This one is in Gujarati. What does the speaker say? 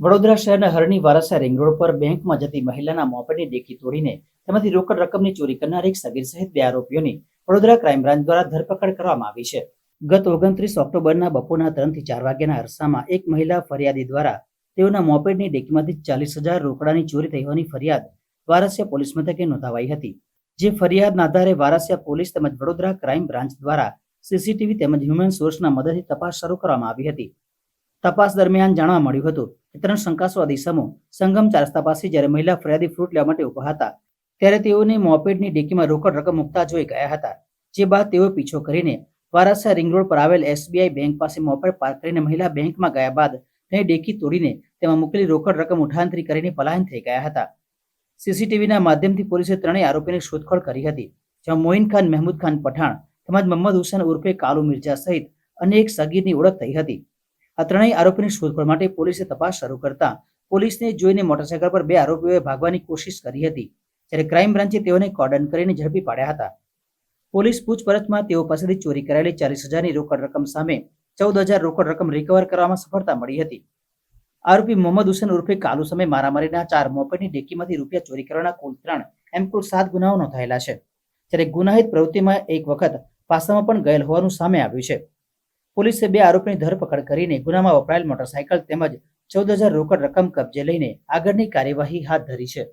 વડોદરા શહેરના હરણી વારસા રિંગ રોડ પર બેંકમાં જતી મહિલાના મોપેડની ડેકી તોડીને તેમાંથી રોકડ રકમની ચોરી કરનાર એક સગીર સહિત બે આરોપીઓની વડોદરા ક્રાઇમ બ્રાન્ચ દ્વારા ધરપકડ કરવામાં આવી છે. ગત ઓગણત્રીસ ઓક્ટોબરના બપોરના ત્રણથી ચાર વાગ્યાના અરસામાં એક મહિલા ફરિયાદી દ્વારા તેઓના મોપેડની ડેકીમાંથી ચાલીસ હજાર રોકડાની ચોરી થઈ હોવાની ફરિયાદ વારસિયા પોલીસ મથકે નોંધાવાઈ હતી. જે ફરિયાદના આધારે વારસિયા પોલીસ તેમજ વડોદરા ક્રાઇમ બ્રાન્ચ દ્વારા સીસીટીવી તેમજ હ્યુમન સોર્સના મદદથી તપાસ શરૂ કરવામાં આવી હતી. તપાસ દરમિયાન જાણવા મળ્યું હતું કે ત્રણ શંકાસ્વાદી સમૂહ સંગમ ચાર રસ્તા પાસે જ્યારે મહિલા ફરિયાદી ફ્રૂટ લેવા માટે ઊભા હતા, ત્યારે તેઓને મોપેડની ડેકીમાં રોકડ રકમ મૂકતા જોઈ ગયા હતા, જે બાદ તેઓ પીછો કરીને વારાસા રિંગ રોડ પર આવેલ એસબીઆઈ બેંક પાસે મોપેડ પાર્ક કરીને મહિલા બેંકમાં ગયા બાદ તેની ડેકી તોડીને તેમાં મૂકેલી રોકડ રકમ ઉઠાંતરી કરીને પલાયન થઈ ગયા હતા. સીસીટીવીના માધ્યમથી પોલીસે ત્રણેય આરોપીની શોધખોળ કરી હતી, જ્યાં મોઇન ખાન, મહેમૂદ ખાન પઠાણ તેમજ મોહમ્મદ હુસેન ઉર્ફે કાલુ મિર્જા સહિત અનેક સગીરની ઓળખ થઈ હતી. આ ત્રણેય આરોપીની શોધખોળ માટે પોલીસે તપાસ શરૂ કરતા પોલીસને જોઈને મોટરસાયકલ પર બે આરોપીઓએ ભાગવાની કોશિશ કરી હતી, જ્યારે ક્રાઇમ બ્રાન્ચે તેઓને કોર્ડન કરીને ઝડપી પાડ્યા હતા. પોલીસ પૂછપરછમાં તેઓ પાસેથી ચોરી કરાયેલી ચાલીસ હજારની રોકડ રકમ સામે ચૌદ હજાર રોકડ રકમ રિકવર કરવામાં સફળતા મળી હતી. આરોપી મોહમ્મદ હુસેન ઉર્ફે કાલુ સામે મારામારીના ચાર મોપેડની ડેકીમાંથી રૂપિયા ચોરી કરવાના કુલ ત્રણ, એમ કુલ સાત ગુનાઓ નોંધાયેલા છે, જ્યારે ગુનાહિત પ્રવૃત્તિમાં એક વખત પાસામાં પણ ગયેલ હોવાનું સામે આવ્યું છે. પોલીસે બે આરોપીની ધરપકડ કરીને ગુનામાં વપરાયેલ મોટરસાયકલ તેમજ ચૌદ હજાર રોકડ રકમ કબજે લઈને આગળની કાર્યવાહી હાથ ધરી છે.